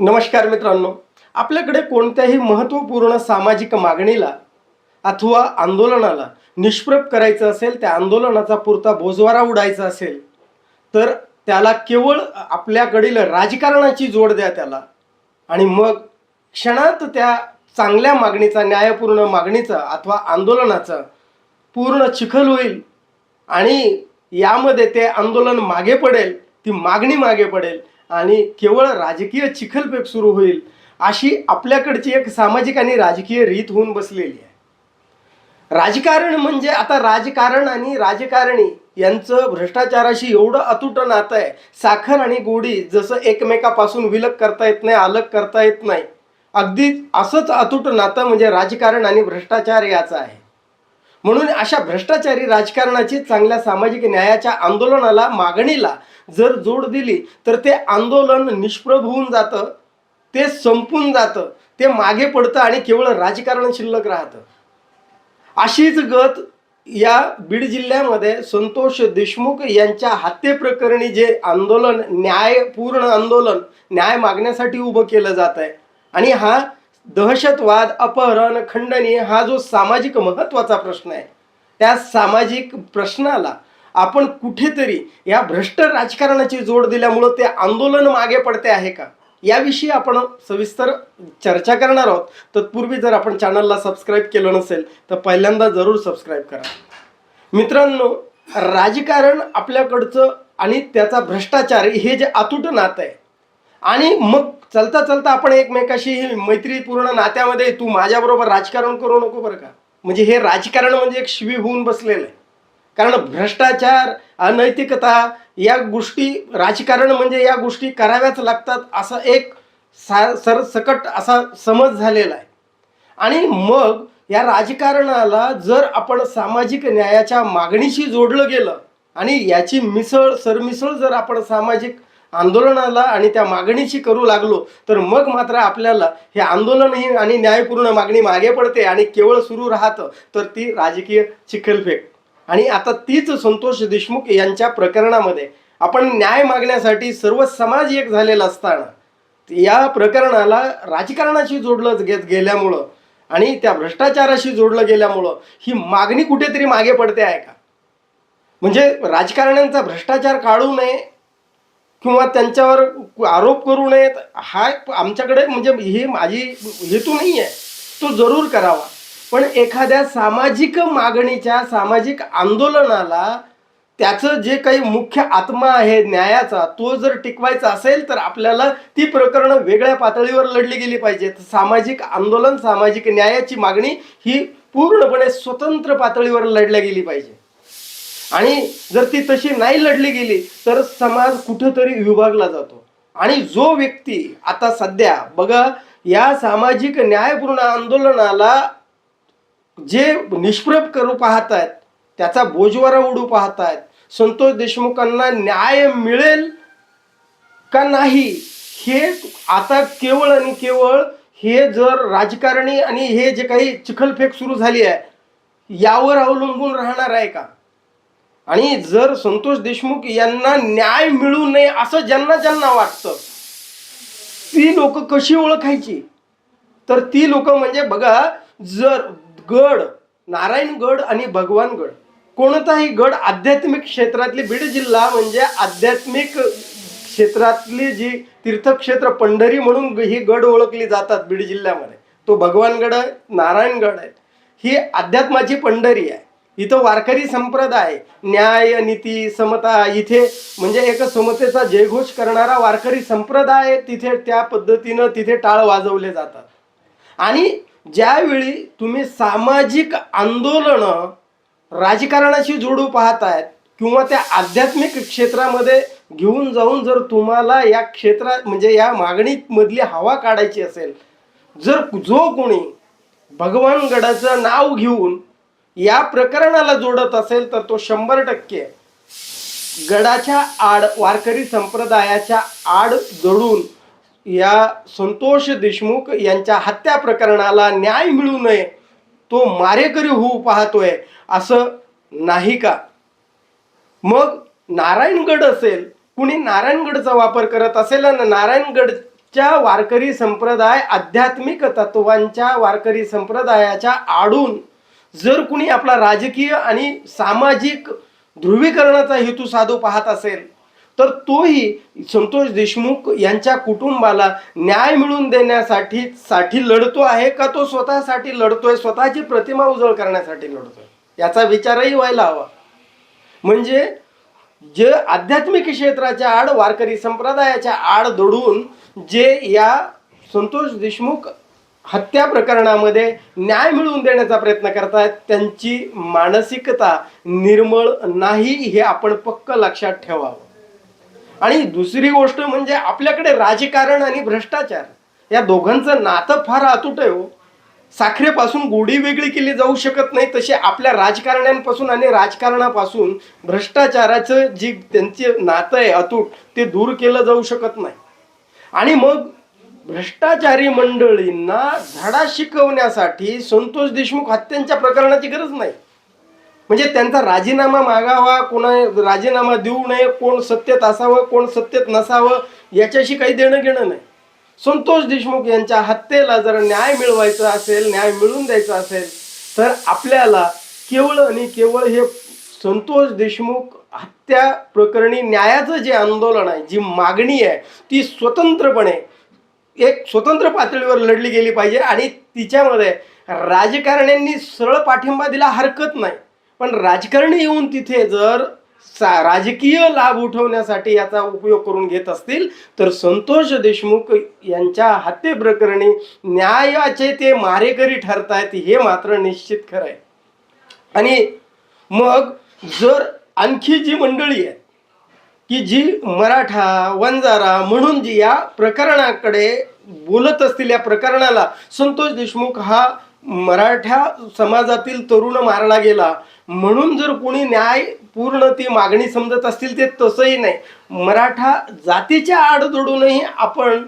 नमस्कार मित्रांनो आपल्याकडे कोणत्याही महत्त्वपूर्ण सामाजिक मागणीला अथवा आंदोलनाला निष्प्रभ करायचं असेल त्या आंदोलनाचा पुरता बोजवारा उडायचा असेल तर त्याला केवळ आपल्याकडील राजकारणाची जोड द्या त्याला. आणि मग क्षणात त्या चांगल्या मागणीचा न्यायपूर्ण मागणीचा अथवा आंदोलनाचा पूर्ण चिखल होईल आणि यामध्ये ते आंदोलन मागे पडेल ती मागणी मागे पडेल आणि केवळ राजकीय चिखलपेक सुरू होईल अशी आपल्याकडची एक सामाजिक आणि राजकीय रीत होऊन बसलेली आहे. राजकारण म्हणजे आता राजकारण आणि राजकारणी यांचं भ्रष्टाचाराशी एवढं अतूट नातं आहे. साखर आणि गोडी जसं एकमेकापासून विलग करता येत नाही अलग करता येत नाही. अगदी असंच अतूट नातं म्हणजे राजकारण आणि भ्रष्टाचार याचं आहे. म्हणून अशा भ्रष्टाचारी राजकारणाची चांगल्या सामाजिक न्यायाच्या आंदोलनाला मागणीला जर जोड दिली तर ते आंदोलन निष्प्रभ होऊन जातं ते संपून जातं ते मागे पडतं आणि केवळ राजकारण शिल्लक राहतं. अशीच गत या बीड जिल्ह्यामध्ये संतोष देशमुख यांच्या हत्येप्रकरणी जे आंदोलन न्यायपूर्ण आंदोलन न्याय मागण्यासाठी उभं केलं जात आहे आणि हा दहशतवाद अपहरण खंडणी हा जो सामाजिक महत्त्वाचा प्रश्न आहे त्या सामाजिक प्रश्नाला आपण कुठेतरी या भ्रष्ट राजकारणाची जोड दिल्यामुळं ते आंदोलन मागे पडते आहे का? याविषयी आपण सविस्तर चर्चा करणार आहोत. तत्पूर्वी जर आपण चॅनलला सबस्क्राईब केलं नसेल तर पहिल्यांदा जरूर सबस्क्राईब करा. मित्रांनो राजकारण आपल्याकडचं आणि त्याचा भ्रष्टाचार हे जे अतूट नातं आहे आणि मग चलता चलता आपण एकमेकाशी मैत्रीपूर्ण नात्यामध्ये तू माझ्याबरोबर राजकारण करू नको बरं का? म्हणजे हे राजकारण म्हणजे एक शिवी होऊन बसलेलं आहे. कारण भ्रष्टाचार अनैतिकता या गोष्टी राजकारण म्हणजे या गोष्टी कराव्याच लागतात असा एक सा सरसकट असा समज झालेला आहे. आणि मग या राजकारणाला जर आपण सामाजिक न्यायाच्या मागणीशी जोडलं गेलं आणि याची मिसळ सरमिसळ जर आपण सामाजिक आंदोलनाला आणि त्या मागणीची करू लागलो तर मग मात्र आपल्याला हे आंदोलनही आणि न्यायपूर्ण मागणी मागे पडते आणि केवळ सुरू राहतं तर ती राजकीय चिखलफेक. आणि आता तीच संतोष देशमुख यांच्या प्रकरणामध्ये. आपण न्याय मागण्यासाठी सर्व समाज एक झालेला असताना या प्रकरणाला राजकारणाशी जोडलं घेत गेल्यामुळं आणि त्या भ्रष्टाचाराशी जोडलं गेल्यामुळं ही मागणी कुठेतरी मागे पडते आहे का? म्हणजे राजकारण्यांचा भ्रष्टाचार काढू नये किंवा त्यांच्यावर आरोप करू नयेत हा आमच्याकडे म्हणजे ही माझी हेतू नाही आहे तो जरूर करावा. पण एखाद्या सामाजिक मागणीच्या सामाजिक आंदोलनाला त्याचं जे काही मुख्य आत्मा आहे न्यायाचा तो जर टिकवायचा असेल तर आपल्याला ती प्रकरणं वेगळ्या पातळीवर लढली गेली पाहिजेत. सामाजिक आंदोलन सामाजिक न्यायाची मागणी ही पूर्णपणे स्वतंत्र पातळीवर लढल्या गेली पाहिजे. आणि जर ती तशी नाही लढली गेली तर समाज कुठंतरी विभागला जातो. आणि जो व्यक्ती आता सध्या बघा या सामाजिक न्यायपूर्ण आंदोलनाला जे निष्प्रभ करू पाहत आहेत त्याचा बोजवारा उडू पाहत आहेत संतोष देशमुखांना न्याय मिळेल का नाही हे आता केवळ आणि केवळ हे जर राजकारणी आणि हे जे काही चिखलफेक सुरू झाली आहे यावर अवलंबून राहणार आहे का? आणि जर संतोष देशमुख यांना न्याय मिळू नये असं ज्यांना ज्यांना वाटतं ती लोक कशी ओळखायची? तर ती लोक म्हणजे बघा जर गड नारायणगड आणि भगवानगड कोणताही गड आध्यात्मिक क्षेत्रातली बीड जिल्हा म्हणजे आध्यात्मिक क्षेत्रातली जी तीर्थक्षेत्र पंढरी म्हणून ही गड ओळखली जातात बीड जिल्ह्यामध्ये. तो भगवानगड आहे नारायणगड आहे. ही अध्यात्माची पंढरी आहे. इथं वारकरी संप्रदाय न्याय नीती समता इथे म्हणजे एक समतेचा जयघोष करणारा वारकरी संप्रदाय तिथे त्या पद्धतीनं तिथे टाळ वाजवले जातात. आणि ज्यावेळी तुम्ही सामाजिक आंदोलनं राजकारणाशी जोडू पाहतायत किंवा त्या आध्यात्मिक क्षेत्रामध्ये घेऊन जाऊन जर तुम्हाला या क्षेत्रात म्हणजे या मागणीमधली हवा काढायची असेल जर जो कोणी भगवानगडाचं नाव घेऊन या प्रकरणाला जोडत असेल तर तो शंभर टक्के गडाच्या आड वारकरी संप्रदायाच्या आड जडून या संतोष देशमुख यांच्या हत्या प्रकरणाला न्याय मिळू नये तो मारेकरी होऊ पाहतोय असं नाही का? मग नारायणगड असेल कुणी नारायणगडचा वापर करत असेल आणि नारायणगडच्या वारकरी संप्रदाय आध्यात्मिक तत्वांच्या वारकरी संप्रदायाच्या आडून जर कुणी आपला राजकीय आणि सामाजिक ध्रुवीकरणाचा हेतू साधू पाहत असेल तर तोही संतोष देशमुख यांच्या कुटुंबाला न्याय मिळवून देण्यासाठी साठी लढतो आहे का तो स्वतःसाठी लढतोय स्वतःची प्रतिमा उजळ करण्यासाठी लढतोय? याचा विचारही व्हायला हवा. म्हणजे जे आध्यात्मिक क्षेत्राच्या आड वारकरी संप्रदायाच्या आड दडून जे या संतोष देशमुख हत्या प्रकरणामध्ये न्याय मिळवून देण्याचा प्रयत्न करतायत. त्यांची मानसिकता निर्मळ नाही हे आपण पक्क लक्षात ठेवावं. आणि दुसरी गोष्ट म्हणजे आपल्याकडे राजकारण आणि भ्रष्टाचार या दोघांचं नातं फार अतूट आहे हो. साखरेपासून गोडी वेगळी केली जाऊ शकत नाही तसे आपल्या राजकारण्यांपासून आणि राजकारणापासून भ्रष्टाचाराचं जी त्यांचे नातं आहे अतूट ते दूर केलं जाऊ शकत नाही. आणि मग भ्रष्टाचारी मंडळींना धडा शिकवण्यासाठी संतोष देशमुख हत्यांच्या प्रकरणाची गरज नाही. म्हणजे त्यांचा राजीनामा मागावा कोणा राजीनामा देऊ नये कोण सत्तेत असावं कोण सत्तेत नसावं याच्याशी काही देणं घेणं नाही. संतोष देशमुख यांच्या हत्येला जर न्याय मिळवायचा असेल न्याय मिळवून द्यायचा असेल तर आपल्याला केवळ आणि केवळ हे संतोष देशमुख हत्या प्रकरणी न्यायाचं जे आंदोलन आहे जी मागणी आहे ती स्वतंत्रपणे एक स्वतंत्र पातळीवर लढली गेली पाहिजे आणि तिच्यामध्ये राजकारण्यांनी सरळ पाठिंबा दिला हरकत नाही. पण राजकारणी येऊन तिथे जर सा राजकीय लाभ उठवण्यासाठी याचा उपयोग करून घेत असतील तर संतोष देशमुख यांच्या हत्येप्रकरणी न्यायाचे ते मारेकरी ठरतायत हे मात्र निश्चित खरं आहे आणि मग जर आणखी जी मंडळी आहे की जी मराठा वंजारा म्हणून जी या प्रकरणाकडे बोलत असतील या प्रकरणाला संतोष देशमुख हा मराठा समाजातील तरुण मारला गेला. म्हणून जर कोणी न्याय पूर्ण ती मागणी समजत असतील ते तसंही नाही. मराठा जातीच्या आड जोडूनही आपण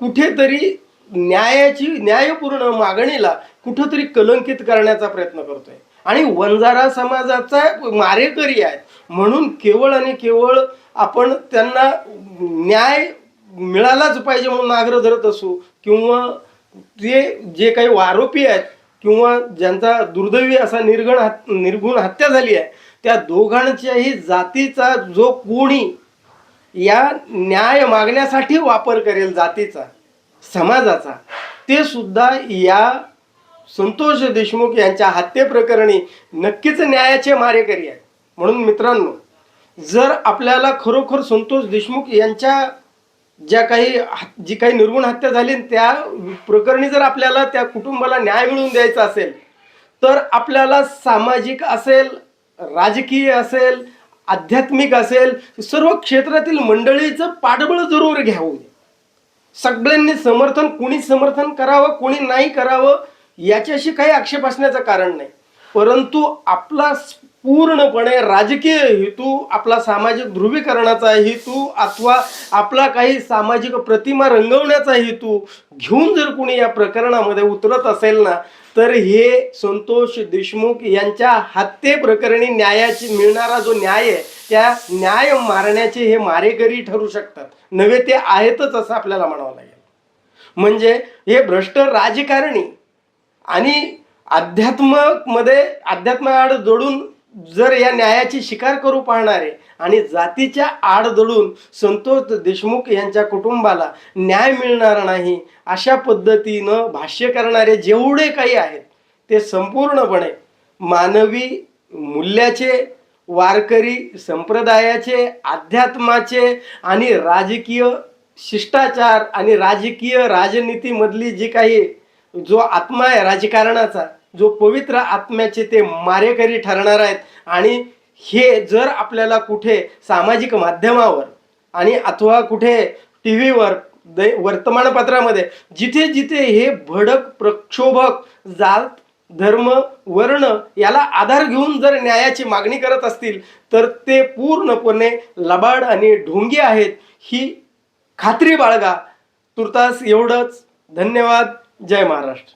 कुठेतरी न्यायाची न्यायपूर्ण मागणीला कुठंतरी कलंकित करण्याचा प्रयत्न करतोय. आणि वंजारा समाजाचा मारेकरी आहेत म्हणून केवळ आणि केवळ आपण त्यांना न्याय मिळालाच पाहिजे म्हणून आग्रह धरत असू किंवा ते जे काही आरोपी आहेत किंवा ज्यांचा दुर्दैवी असा निर्गण हत निर्गुण हत्या झाली आहे त्या दोघांच्याही जातीचा जो कोणी या न्याय मागण्यासाठी वापर करेल जातीचा समाजाचा ते सुद्धा या संतोष देशमुख यांच्या हत्येप्रकरणी नक्कीच न्यायाचे मारेकरी आहेत. म्हणून मित्रांनो जर आपल्याला खरोखर संतोष देशमुख यांच्या ज्या काही जी काही निर्गुण हत्या झाली त्या प्रकरणी जर आपल्याला त्या कुटुंबाला न्याय मिळवून द्यायचा असेल तर आपल्याला सामाजिक असेल राजकीय असेल आध्यात्मिक असेल सर्व क्षेत्रातील मंडळीचं पाठबळ जरूर घ्यावं. सगळ्यांनी समर्थन कुणी समर्थन करावं कोणी नाही करावं याच्याशी काही आक्षेप असण्याचं कारण नाही. परंतु आपला पूर्णपणे राजकीय हेतू आपला सामाजिक ध्रुवीकरणाचा हेतू अथवा आपला काही सामाजिक प्रतिमा रंगवण्याचा हेतू घेऊन जर कुणी या प्रकरणामध्ये उतरत असेल ना तर हे संतोष देशमुख यांच्या हत्येप्रकरणी न्यायाची मिळणारा जो न्याय आहे त्या न्याय मारण्याचे हे मारेकरी ठरू शकतात. नव्हे ते आहेतच असं आपल्याला म्हणावं लागेल. म्हणजे हे भ्रष्ट राजकारणी आणि अध्यात्ममध्ये अध्यात्माआड जोडून जर या न्यायाची शिकार करू पाहणारे आणि जातीच्या आड दडून संतोष देशमुख यांच्या कुटुंबाला न्याय मिळणार नाही अशा पद्धतीनं भाष्य करणारे जेवढे काही आहेत ते संपूर्णपणे मानवी मूल्याचे वारकरी संप्रदायाचे अध्यात्माचे आणि राजकीय शिष्टाचार आणि राजकीय राजनीतीमधली जी काही जो आत्मा आहे राजकारणाचा जो पवित्र आत्म्याचे ते मारेकरी ठरणार आहेत आणि हे जर आपल्याला कुठे सामाजिक माध्यमावर आणि अथवा कुठे टी व्हीवर दै वर्तमानपत्रामध्ये जिथे जिथे हे भडक प्रक्षोभक जात धर्म वर्ण याला आधार घेऊन जर न्यायाची मागणी करत असतील तर ते पूर्णपणे लबाड आणि ढोंगी आहेत. ही खात्री बाळगा. तुर्तास एवढंच. धन्यवाद. जय महाराष्ट्र.